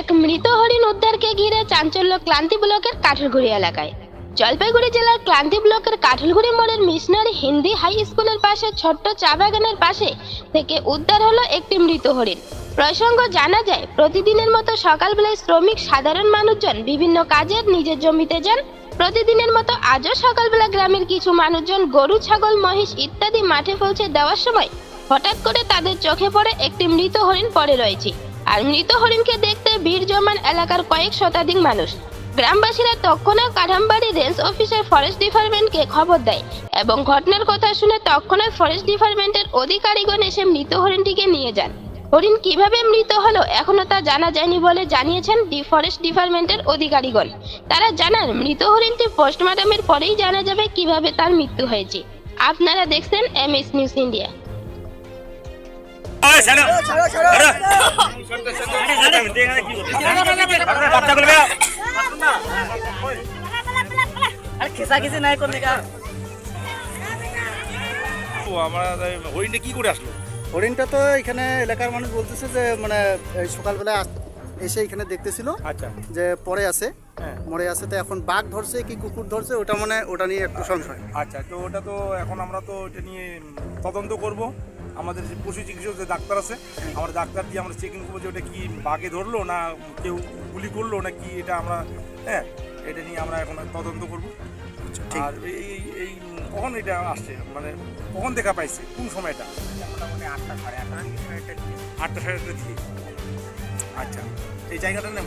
এক মৃত হরিণ উদ্ধারকে ঘিরে চাঞ্চল্য ক্লান্তি ব্লকের কাঠলগুড়ি এলাকায়। জলপাইগুড়ি জেলার ক্লান্তি ব্লকের কাঠলগুড়ি মোড়ের মিশনারি হিন্দি হাই স্কুলের পাশে ছোট্ট চা বাগানের পাশে থেকে উদ্ধার হলো একটি মৃত হরিণ। প্রসঙ্গ জানা যায়, প্রতিদিনের মতো সকালবেলায় শ্রমিক, সাধারণ মানুষজন বিভিন্ন কাজের নিজের জমিতে যান। প্রতিদিনের মতো আজও সকালবেলা গ্রামের কিছু মানুষজন গরু, ছাগল, মহিষ ইত্যাদি মাঠে পৌঁছে দেওয়ার সময় হঠাৎ করে তাদের চোখে পড়ে একটি মৃত হরিণ পড়ে রয়েছে। আর মৃত হরিণকে দেখতে ভিড় জমান এলাকার কয়েক শতাধিক মানুষ। গ্রামবাসীরা তৎক্ষণাৎ কাঠামবাড়ি রেঞ্জ অফিসের ফরেস্ট ডিপার্টমেন্টকে খবর দেয় এবং ঘটনার কথা শুনে তৎক্ষণাৎ ফরেস্ট ডিপার্টমেন্টের অধিকারীগণ এসে মৃত হরিণটিকে নিয়ে যান। হরিণ কীভাবে মৃত হলো এখনও তা জানা যায়নি বলে জানিয়েছেন ডি ফরেস্ট ডিপার্টমেন্টের অধিকারীগণ। তারা জানান, মৃত হরিণটি পোস্টমর্টমের পরেই জানা যাবে কীভাবে তার মৃত্যু হয়েছে। আপনারা দেখছেন এম এস নিউজ ইন্ডিয়া। খেসা হরিণটা কি করে আসলো? হরিণটা তো এখানে এলাকার মানুষ বলতেছে যে মানে সকালবেলা এসে এখানে দেখতেছিল আচ্ছা। যে পরে আছে হ্যাঁ। মরে আছে তো এখন বাঘ ধরছে কি কুকুর ধরছে ওটা মানে ওটা নিয়ে একটু সংশয়। আচ্ছা তো ওটা তো এখন আমরা তো এটা নিয়ে তদন্ত করব। আমাদের যে পশু চিকিৎসক যে ডাক্তার আছে আমরা ডাক্তার দিয়ে আমরা চেকিং করব যে ওটা কি বাঘে ধরলো না কেউ গুলি করল না কি এটা আমরা হ্যাঁ এটা নিয়ে আমরা এখন তদন্ত করব। আর এই এই- এই কখন এটা আসছে? মানে কখন দেখা পাইছে? কোন সময়টা? আটটা সাড়ে আটটা আটটা সাড়ে আটটা দিয়ে আচ্ছা এই জায়গাটার নাম